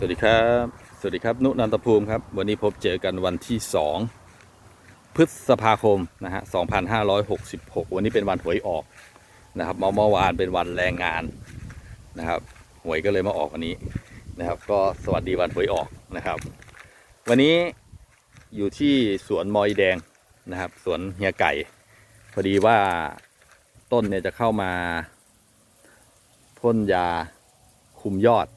สวัสดีครับ สวัสดีครับ นุนันตภูมิครับ วันนี้พบเจอกันวันที่ 2 พฤษภาคมนะฮะ 2566 วันนี้เป็นวันหวยออกนะครับ เมื่อวานเป็นวันแรงงานนะครับ หวยก็เลยมาออกวันนี้นะครับ ก็สวัสดีวันหวยออกนะครับ วันนี้อยู่ที่สวนมอยแดงนะครับ สวนเฮียไก่ พอดีว่าต้นเนี่ยจะเข้ามาพ่นยาคุมยอด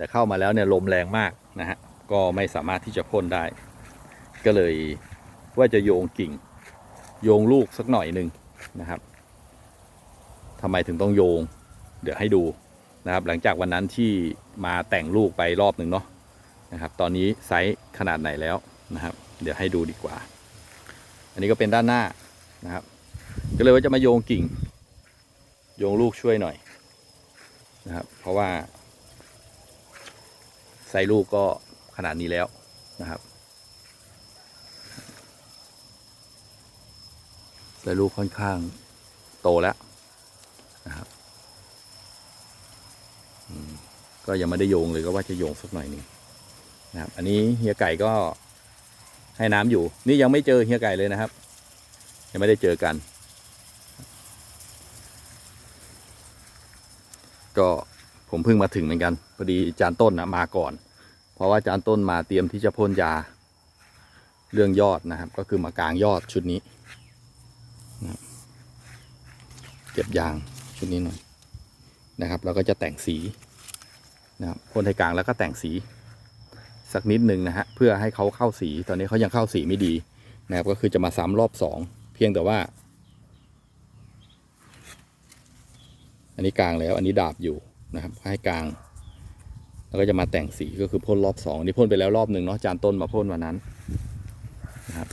แต่เข้ามาแล้วเนี่ยลมแรงมากนะฮะก็ไม่สามารถที่จะพ่นได้ ก็เลยว่าจะโยงกิ่ง โยงลูกสักหน่อยหนึ่งนะครับทำไมถึงต้องโยง เดี๋ยวให้ดูนะครับ หลังจากวันนั้นที่มาแต่งลูกไปรอบหนึ่งเนาะนะครับ ตอนนี้ไซส์ขนาดไหนแล้วนะครับ เดี๋ยวให้ดูดีกว่า อันนี้ก็เป็นด้านหน้านะครับ ก็เลยว่าจะมาโยงกิ่ง โยงลูกช่วยหน่อยนะครับ เพราะว่า ไซลูกก็ขนาดนี้แล้วนะครับไซลูกค่อนข้างโตแล้วนะครับก็ยังไม่ได้โยงเลยก็ว่าจะโยงสักหน่อยนึงนะครับ อันนี้เฮียไก่ก็ให้น้ำอยู่ นี่ยังไม่เจอเฮียไก่เลยนะครับ ยังไม่ได้เจอกัน ก็ ผมเพิ่งมาถึงเหมือนกันพอดีจานต้นนะมาก่อน เพราะว่าจานต้นมาเตรียมที่จะพ่นยา เรื่องยอดนะครับ ก็คือมากลางยอดชุดนี้นะครับเก็บยางชุดนี้หน่อยนะครับแล้วก็จะแต่งสีนะครับพ่นให้กลางแล้วก็แต่งสีสักนิดหนึ่งนะฮะเพื่อให้เขาเข้าสีตอนนี้เขายังเข้าสีไม่ดีนะครับก็คือจะมาซ้ำรอบสองเพียงแต่ว่า อันนี้กลางแล้วอันนี้ดาบอยู่ นะครับให้กลาง แล้วก็จะมาแต่งสีก็คือพ่นรอบสองนนี้พ่นไปแล้วรอบหนึ่งเนาะจานต้นมาพ่นวันนั้นนะครับ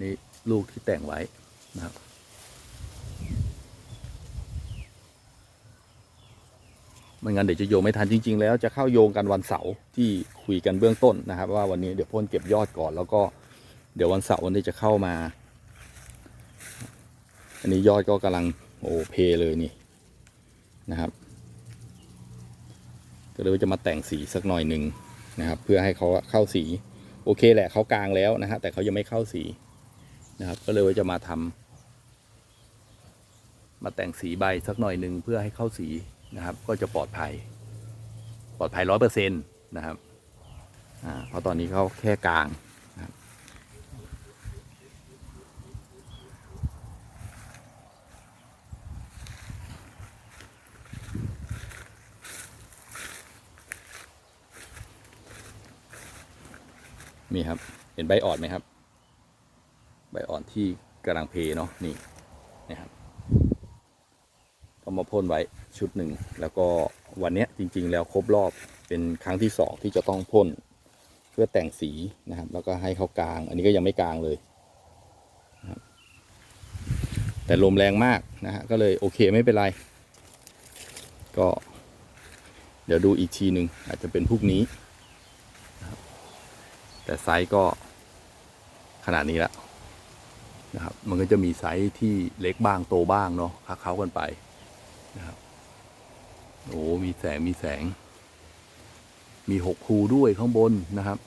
นี่ลูกที่แต่งไว้นะครับไม่งั้นเดี๋ยวจะโยงไม่ทันจริง ๆ แล้วจะเข้าโยงกันวันเสาร์ที่คุยกันเบื้องต้นนะครับ ว่าวันนี้เดี๋ยวพ่นเก็บยอดก่อนแล้วก็เดี๋ยววันเสาร์วันนี้จะเข้ามา อันนี้ยอดก็กำลังโอ้เพเลยนี่นะครับ ก็เลยว่าจะมาแต่งสีสักหน่อยหนึ่งนะครับ เพื่อให้เขาเข้าสีโอเคแหละเขากลางแล้วนะฮะแต่เขายังไม่เข้าสีนะครับ ก็เลยว่าจะมาทำมาแต่งสีใบสักหน่อยหนึ่งเพื่อให้เข้าสีนะครับ ก็จะปลอดภัย ปลอดภัยร้อยเปอร์เซ็นต์นะครับอ่าเพราะตอนนี้เขาแค่กลาง นี่ครับ เห็นใบอ่อนไหมครับ ใบอ่อนที่กำลังเพเนาะนี่นะครับก็มาพ่นไว้ชุดหนึ่ง แล้วก็วันนี้จริง ๆ แล้วครบรอบเป็นครั้งที่สองที่จะต้องพ่นเพื่อแต่งสีนะครับ แล้วก็ให้เขากลาง อันนี้ก็ยังไม่กลางเลยนะครับแต่ลมแรงมากนะฮะก็เลยโอเคไม่เป็นไร ก็ เดี๋ยวดูอีกทีหนึ่งอาจจะเป็นพรุ่งนี้ แต่ไซส์ก็ขนาดนี้แล้วนะครับ มันก็จะมีไซส์ที่เล็กบ้างโตบ้างเนาะค้าเขากันไปนะครับโอ้มีแสงมีแสง มีหกคูด้วยข้างบนนะครับ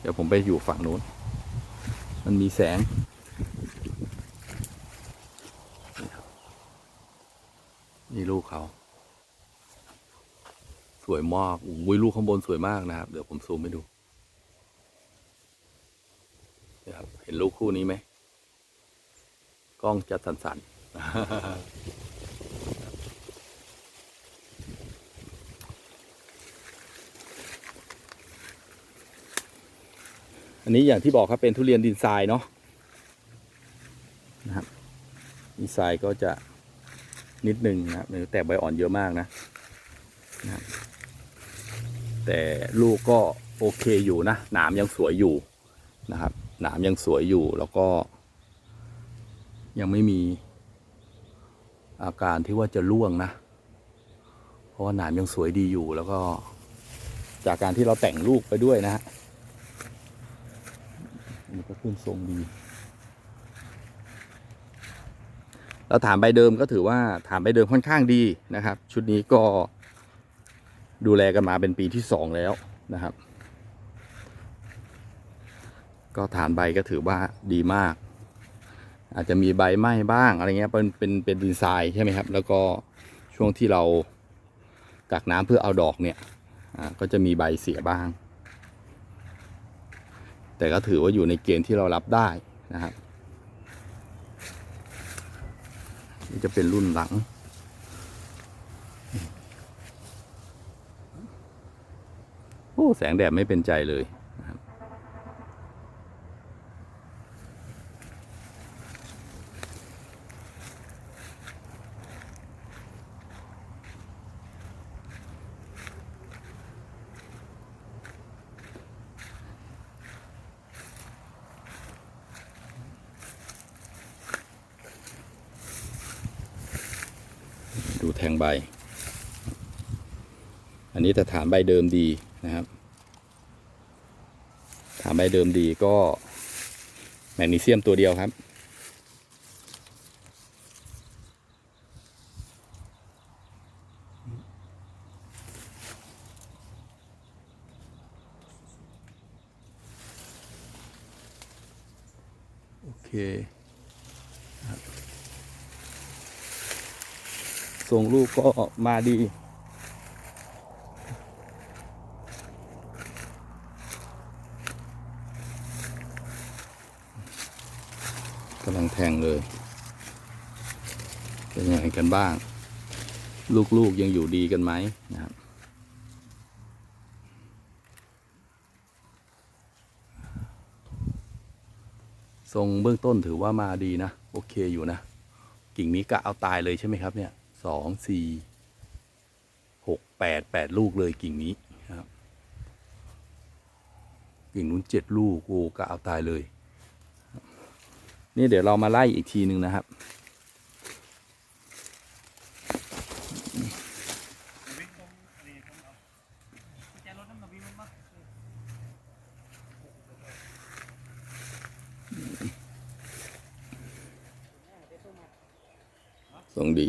เดี๋ยวผมไปอยู่ฝั่งนู้น มันมีแสง นี่ลูกเขา วยมากอุ้ยลูกข้างบนสวยมากนะครับ เดี๋ยวผมซูมให้ดูนะครับเห็นลูกคู่นี้ไหมกล้องจะสั่นๆ อันนี้อย่างที่บอกครับเป็นทุเรียนดินทรายเนาะนะครับดินทรายก็จะนิดนึงนะครับแต่ใบอ่อนเยอะมากนะนะครับ แต่ลูกก็โอเคอยู่นะหนามยังสวยอยู่นะครับ หนามยังสวยอยู่แล้วก็ ยังไม่มีอาการที่ว่าจะร่วงนะ เพราะว่าหนามยังสวยดีอยู่แล้วก็จากการที่เราแต่งลูกไปด้วยนะฮะมันก็ขึ้นทรงดี แล้วฐานใบเดิมก็ถือว่าฐานใบเดิมค่อนข้างดีนะครับ ชุดนี้ก็ ดูแลกันมาเป็นปีที่สองแล้วนะครับ ก็ฐานใบก็ถือว่าดีมาก อาจจะมีใบไหม้บ้างอะไรเงี้ยเป็นเป็นเป็นดินทรายใช่ไหมครับ แล้วก็ช่วงที่เรากักน้ำเพื่อเอาดอกเนี่ยก็จะมีใบเสียบ้าง แต่ก็ถือว่าอยู่ในเกณฑ์ที่เรารับได้นะครับนี่จะเป็นรุ่นหลัง อ้แสงแดดไม่เป็นใจเลยดูแทงใบ อันนี้แต่ฐานใบเดิมดี นะครับฐานใบเดิมดีก็แมกนีเซียมตัวเดียวครับ โอเคครับส่งลูกก็มาดีำลังแทงเลย เป็นยังไงกันบ้าง ลูกๆยังอยู่ดีกันไหมนะครับทรงเบื้องต้นถือว่ามาดีนะ โอเคอยู่นะ กิ่งนี้กะเอาตายเลยใช่ไหมครับเนี่ยสองสี่หกแปดแปดลูกเลยกิ่งนี้ครับกิ่งนู้นเจ็ดลูกโอ้กะเอาตายเลย นี่เดี๋ยวเรามาไล่อีกทีหนึ่งนะครับ ทรงดี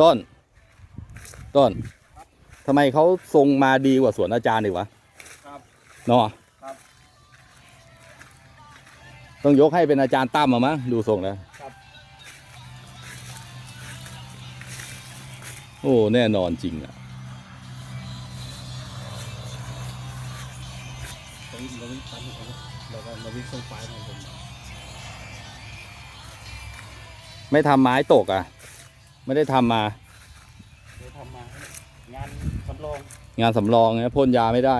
ต้น ต้นทำไมเขาทรงมาดีกว่าสวนอาจารย์อีกวะครับเนาะครับ ต้องยกให้เป็นอาจารย์ตั้มอะมั้งดูทรงแล้วครับ โอ้แน่นอนจริงอะตรงนี้เราวิ่งตันของเราก็เราวิ่งส่งไฟของผมไม่ทำไม้ตกอะ ไม่ได้ทำมาเราทำมา งานสำรอง งานสำรองไงพ่นยาไม่ได้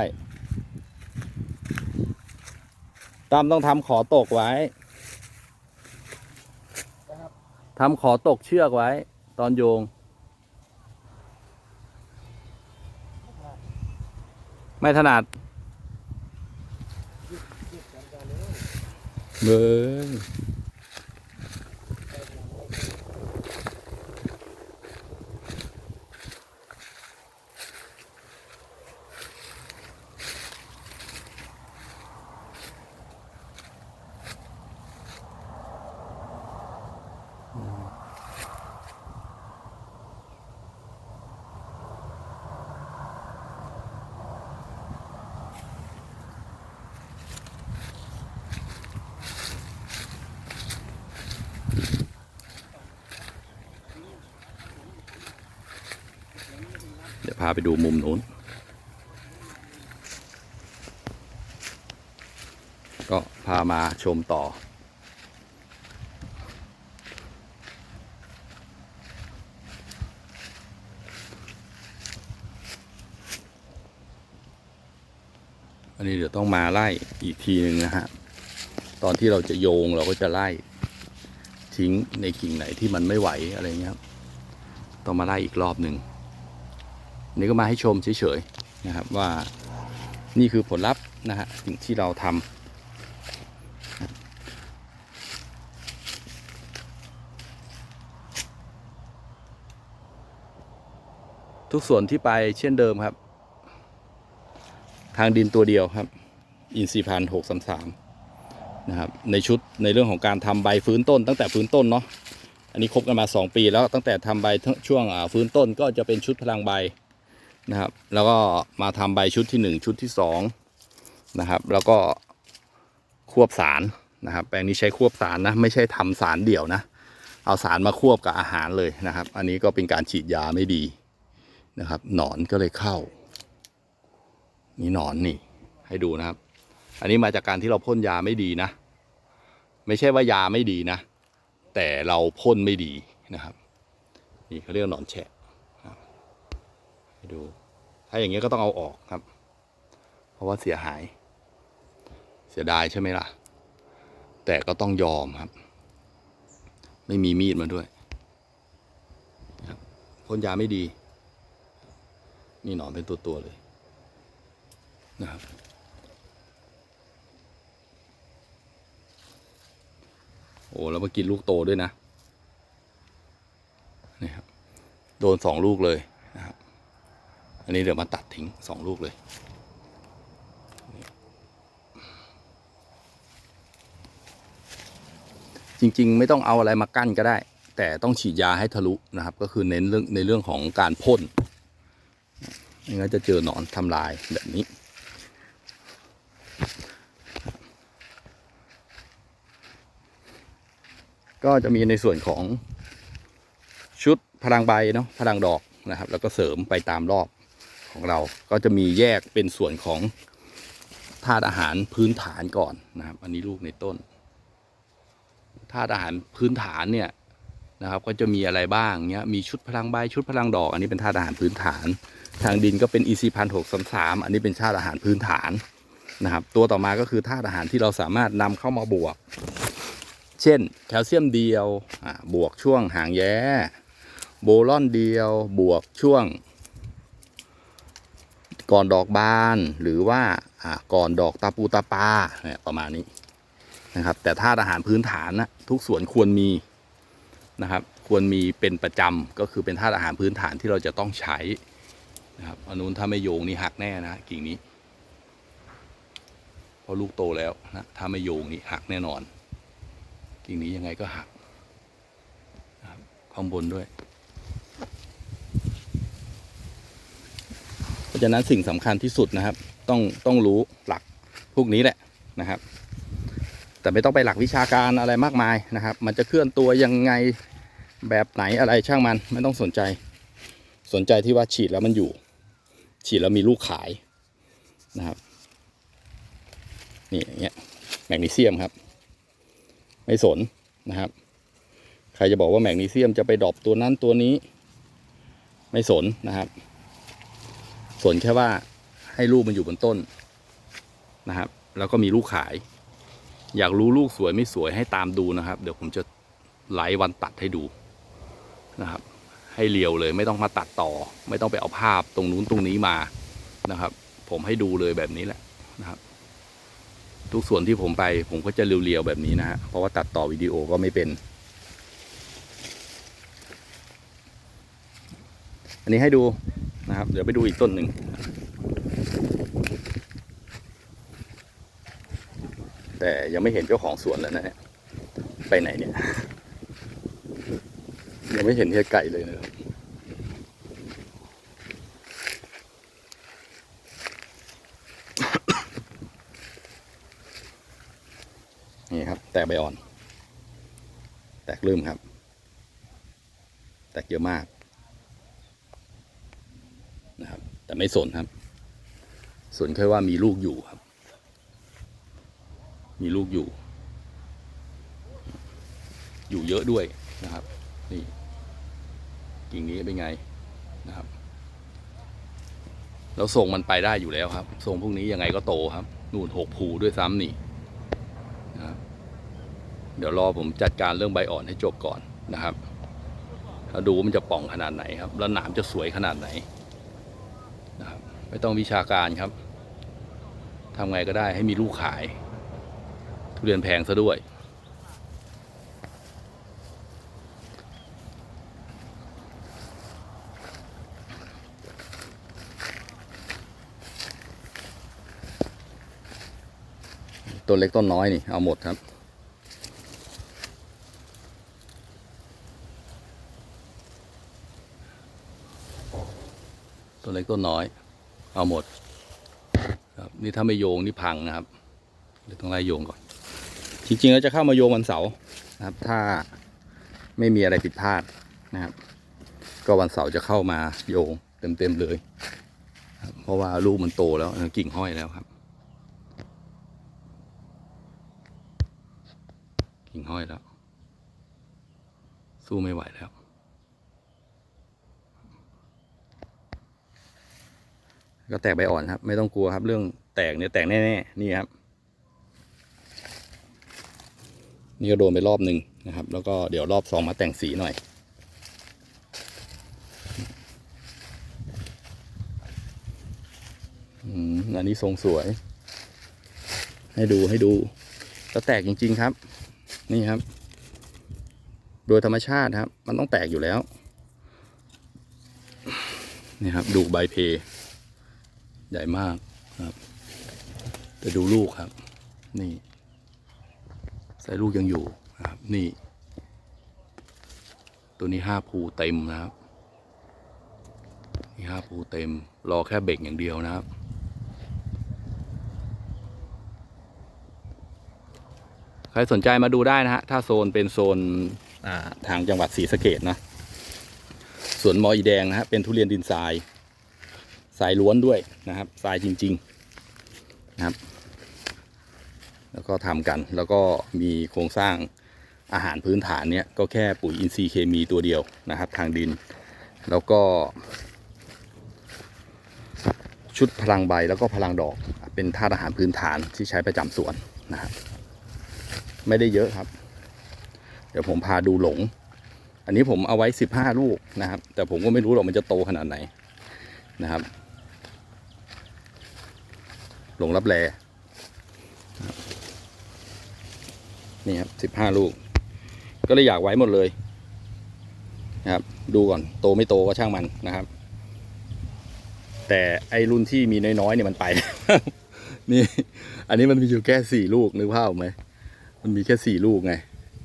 ตั้มต้องทำขอตกไว้นะครับทำขอตกเชือกไว้ ตอนโยง ไม่ถนัดเบยเพาไปดูมุมนู้น ก็พามาชมต่อ อันนี้เดี๋ยวต้องมาไล่อีกทีหนึ่งนะฮะ ตอนที่เราจะโยงเราก็จะไล่ทิ้งในกิ่งไหนที่มันไม่ไหวอะไรเงี้ย ต้องมาไล่อีกรอบหนึ่ง นี่ก็มาให้ชมเฉยๆนะครับว่านี่คือผลลัพธ์นะฮะสิ่งที่เราทำทุกส่วนที่ไปเช่นเดิมครับ ทางดินตัวเดียวครับ อินทรีพันหกสามสามนะครับในชุดในเรื่องของการทำใบฟื้นต้นตั้งแต่ฟื้นต้นเนาะอันนี้ครบกันมา 2 ปีแล้วตั้งแต่ทำใบช่วงฟื้นต้นก็จะเป็นชุดพลังใบ นะครับ แล้วก็มาทำใบชุดที่ 1 ชุดที่2นะครับ แล้วก็ควบสารนะครับ แปลงนี้ใช้ควบสารนะ ไม่ใช่ทำสารเดี่ยวนะ เอาสารมาควบกับอาหารเลยนะครับ อันนี้ก็เป็นการฉีดยาไม่ดีนะครับ หนอนก็เลยเข้า นี่หนอนนี่ ให้ดูนะครับ อันนี้มาจากการที่เราพ่นยาไม่ดีนะ ไม่ใช่ว่ายาไม่ดีนะ แต่เราพ่นไม่ดีนะครับ นี่เขาเรียกหนอนแฉะให้ดู ถ้าอย่างเงี้ยก็ต้องเอาออกครับ เพราะว่าเสียหาย เสียดายใช่ไหมล่ะ แต่ก็ต้องยอมครับ ไม่มีมีดมาด้วยครับพ่นยาไม่ดี นี่หนอนเป็นตัวตัวเลยนะครับโอ้แล้วมากินลูกโตด้วยนะนี่ครับโดนสองลูกเลย อันนี้เดี๋ยวมาตัดทิ้งสองลูกเลย จริงๆ ไม่ต้องเอาอะไรมากั้นก็ได้ แต่ต้องฉีดยาให้ทะลุนะครับ ก็คือเน้นเรื่องในเรื่องของการพ่นไม่งั้นจะเจอหนอนทำลายแบบนี้ก็จะมีในส่วนของชุดพลังใบเนาะพลังดอกนะครับ แล้วก็เสริมไปตามรอบ ของเราก็จะมีแยกเป็นส่วนของธาตุอาหารพื้นฐานก่อนนะครับ อันนี้ลูกในต้นธาตุอาหารพื้นฐานเนี่ยนะครับก็จะมีอะไรบ้างเนี้ยมีชุดพลังใบชุดพลังดอก อันนี้เป็นธาตุอาหารพื้นฐาน ทางดินก็เป็น EC พันหกสามสามอันนี้เป็นธาตุอาหารพื้นฐานนะครับ ตัวต่อมาก็คือธาตุอาหารที่เราสามารถนำเข้ามาบวก เช่น แคลเซียมเดียวบวกช่วงหางแย้ โบลอนเดียวบวกช่วง ก่อนดอกบานหรือว่าก่อนดอกตาปูตาปาประมาณนี้นะครับ แต่ธาตุอาหารพื้นฐานนะทุกสวนควรมีนะครับ ควรมีเป็นประจำก็คือเป็นธาตุอาหารพื้นฐานที่เราจะต้องใช้นะครับอันนู้นถ้าไม่โยงนี่หักแน่นะกิ่งนี้เพราะลูกโตแล้วนะถ้าไม่โยงนี่หักแน่นอน กิ่งนี้ยังไงก็หักนะข้างบนด้วย เพราะฉะนั้นสิ่งสำคัญที่สุดนะครับ ต้องต้องรู้หลักพวกนี้แหละนะครับ แต่ไม่ต้องไปหลักวิชาการอะไรมากมายนะครับ มันจะเคลื่อนตัวยังไงแบบไหนอะไรช่างมันไม่ต้องสนใจ สนใจที่ว่าฉีดแล้วมันอยู่ ฉีดแล้วมีลูกขายนะครับนี่อย่างเงี้ยแมกนีเซียมครับ ไม่สนนะครับ ใครจะบอกว่าแมกนีเซียมจะไปดรอปตัวนั้นตัวนี้ ไม่สนนะครับ สนแค่ว่าให้ลูกมันอยู่บนต้นนะครับ แล้วก็มีลูกขาย อยากรู้ลูกสวยไม่สวยให้ตามดูนะครับ เดี๋ยวผมจะไลฟ์วันตัดให้ดูนะครับ ให้เรียวเลยไม่ต้องมาตัดต่อ ไม่ต้องไปเอาภาพตรงนู้นตรงนี้มานะครับ ผมให้ดูเลยแบบนี้แหละนะครับ ทุกส่วนที่ผมไป ผมก็จะเรียวๆแบบนี้นะฮะเพราะว่าตัดต่อวิดีโอก็ไม่เป็น อันนี้ให้ดู นะครับ เดี๋ยวไปดูอีกต้นหนึ่งแต่ยังไม่เห็นเจ้าของสวนแล้วนะเนี่ยไปไหนเนี่ย ยังไม่เห็นเฮียไก่เลยนะครับนี่ครับ แตกใบอ่อน แตกลืมครับ แตกเยอะมาก นะครับ แต่ไม่สนครับ สนแค่ว่ามีลูกอยู่ครับ มีลูกอยู่ อยู่เยอะด้วยนะครับ นี่กิ่งนี้เป็นไงนะครับ แล้วทรงมันไปได้อยู่แล้วครับทรงพวกนี้ยังไงก็โตครับ นู่นหกภูด้วยซ้ำนี่นะครับเดี๋ยวรอผมจัดการเรื่องใบอ่อนให้จบก่อนนะครับแล้วดูว่ามันจะป่องขนาดไหนครับ แล้วหนามจะสวยขนาดไหน ไม่ต้องวิชาการครับทำไงก็ได้ให้มีลูกขาย ทุเรียนแพงซะด้วย ต้นเล็กต้นน้อยนี่เอาหมดครับต้นเล็กต้นน้อย เอาหมดครับนี่ถ้าไม่โยงนี่พังนะครับเดี๋ยวต้องไล่โยงก่อน จริงๆเราจะเข้ามาโยงวันเสาร์นะครับ ถ้าไม่มีอะไรผิดพลาดนะครับ ก็วันเสาร์จะเข้ามาโยงเต็มๆเลยเพราะว่าลูกมันโตแล้วกิ่งห้อยแล้วครับ กิ่งห้อยแล้ว สู้ไม่ไหวแล้ว ก็แตกใบอ่อนครับ ไม่ต้องกลัวครับ เรื่องแตกเนี่ยแตกแน่ๆนี่ครับ นี่ก็โดนไปรอบหนึ่งนะครับ แล้วก็เดี๋ยวรอบสองมาแต่งสีหน่อย อืมอันนี้ทรงสวย ให้ดูให้ดูแล้วแตกจริง ๆครับ นี่ครับ โดยธรรมชาติครับ มันต้องแตกอยู่แล้วนี่ครับ ดูใบเพ ใหญ่มากครับ แต่ดูลูกครับ นี่ใส่ลูกยังอยู่นะครับ นี่ ตัวนี้ห้าภูเต็มนะครับ นี่ห้าภูเต็ม รอแค่เบ่งอย่างเดียวนะครับใครสนใจมาดูได้นะฮะ ถ้าโซนเป็นโซนทางจังหวัดศรีสะเกดนะ สวนมออีแดงนะฮะ เป็นทุเรียนดินทราย สายล้วนด้วยนะครับทรายจริงๆนะครับ แล้วก็ทำกันแล้วก็มีโครงสร้างอาหารพื้นฐานเนี่ยก็แค่ปุ๋ยอินทรีย์เคมีตัวเดียวนะครับ ทางดิน แล้วก็ ชุดพลังใบแล้วก็พลังดอก เป็นธาตุอาหารพื้นฐานที่ใช้ประจำสวนนะครับไม่ได้เยอะครับ เดี๋ยวผมพาดูหลง อันนี้ผมเอาไว้สิบห้าลูกนะครับ แต่ผมก็ไม่รู้หรอกมันจะโตขนาดไหนนะครับ ลงรับแลนะครับนี่ครับสิบห้าลูก ก็เลยอยากไว้หมดเลยนะครับ ดูก่อนโตไม่โตก็ช่างมันนะครับ แต่ไอรุ่นที่มีน้อยๆเนี่ยมันไป นี่ อันนี้มันมีอยู่แค่สี่ลูกนึกภาพออกไหมมันมีแค่สี่ลูกไง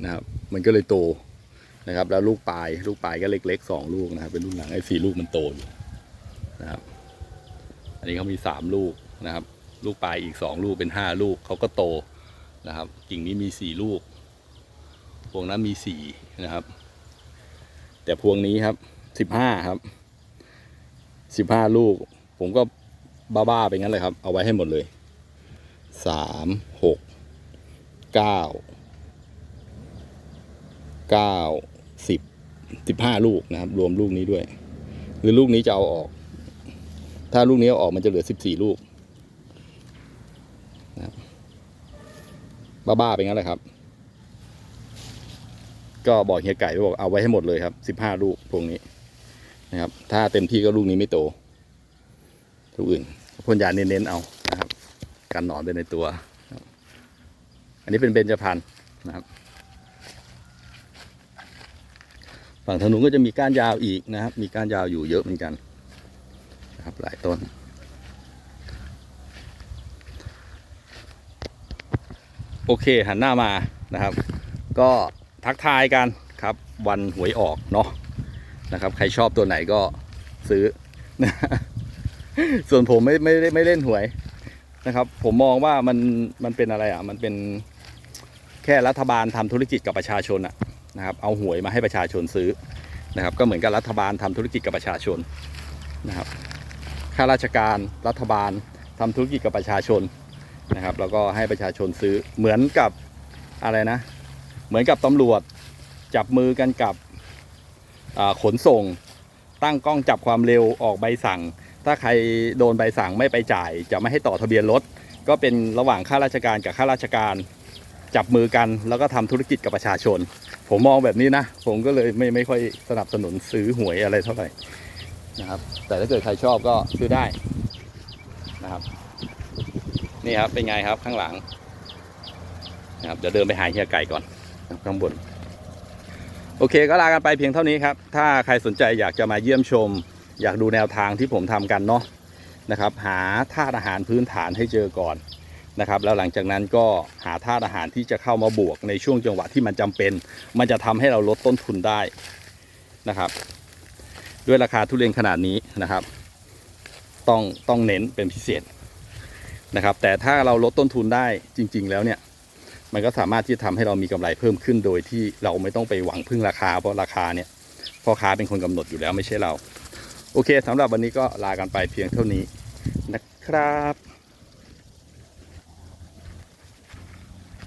นะครับ มันก็เลยโตนะครับ แล้วลูกปลายลูกปลายก็เล็กๆสองลูกนะครับ เป็นรุ่นหลังไอ้สี่ลูกมันโตอยู่นะครับ อันนี้เขามีสามลูกนะครับ ลูกปลายอีกสองลูกเป็นห้าลูกเขาก็โตนะครับ กิ่งนี้มีสี่ลูก พวงนั้นมีสี่นะครับ แต่พวงนี้ครับสิบห้าครับสิบห้าลูก ผมก็บ้าๆไปงั้นเลยครับ เอาไว้ให้หมดเลยสามหกเก้าเก้าสิบสิบห้าลูกนะครับ รวมลูกนี้ด้วย หรือลูกนี้จะเอาออก ถ้าลูกนี้เอาออกมันจะเหลือสิบสี่ลูกนะครับ บ้าๆไปงั้นเลยครับ ก็บอกเฮียไก่ไว้บอกเอาไว้ให้หมดเลยครับสิบห้าลูกพวงนี้นะครับ ถ้าเต็มที่ก็ลูกนี้ไม่โตลูกอื่นพ่นยาเน้นๆเอานะครับกันหนอนไปในตัว อันนี้เป็นเบญจพรรณนะครับ ฝั่งทางนู้นก็จะมีก้านยาวอีกนะครับ มีก้านยาวอยู่เยอะเหมือนกันนะครับหลายต้น โอเคหันหน้ามานะครับ ก็ทักทายกันครับวันหวยออกเนาะนะครับ ใครชอบตัวไหนก็ซื้อ ส่วนผมไม่ไม่ได้ไม่เล่นหวยนะครับ ผมมองว่ามันมันเป็นอะไรอะ มันเป็นแค่รัฐบาลทำธุรกิจกับประชาชนอะนะครับเอาหวยมาให้ประชาชนซื้อนะครับ ก็เหมือนกับรัฐบาลทำธุรกิจกับประชาชนนะครับข้าราชการรัฐบาลทำธุรกิจกับประชาชน นะครับ แล้วก็ให้ประชาชนซื้อเหมือนกับอะไรนะ เหมือนกับตำรวจจับมือกันกับขนส่ง ตั้งกล้องจับความเร็วออกใบสั่ง ถ้าใครโดนใบสั่งไม่ไปจ่าย จะไม่ให้ต่อทะเบียนรถก็เป็นระหว่างข้าราชการกับข้าราชการจับมือกันแล้วก็ทำธุรกิจกับประชาชน ผมมองแบบนี้นะ ผมก็เลยไม่ไม่ค่อยสนับสนุนซื้อหวยอะไรเท่าไหร่นะครับ แต่ถ้าเกิดใครชอบก็ซื้อได้นะครับ นี่ครับเป็นไงครับข้างหลังนะครับเดี๋ยวเดินไปหาเฮียไก่ก่อนข้างบน โอเคก็ลากันไปเพียงเท่านี้ครับ ถ้าใครสนใจอยากจะมาเยี่ยมชม อยากดูแนวทางที่ผมทำกันเนาะนะครับ หาธาตุอาหารพื้นฐานให้เจอก่อนนะครับ แล้วหลังจากนั้นก็หาธาตุอาหารที่จะเข้ามาบวกในช่วงจังหวะที่มันจำเป็น มันจะทำให้เราลดต้นทุนได้นะครับ ด้วยราคาทุเรียนขนาดนี้นะครับ ต้องต้องเน้นเป็นพิเศษ นะครับ แต่ถ้าเราลดต้นทุนได้จริง ๆ แล้วเนี่ย มันก็สามารถที่จะทำให้เรามีกำไรเพิ่มขึ้นโดยที่เราไม่ต้องไปหวังพึ่งราคา เพราะราคาเนี่ยพ่อค้าเป็นคนกำหนดอยู่แล้วไม่ใช่เรา โอเคสำหรับวันนี้ก็ลากันไปเพียงเท่านี้นะครับ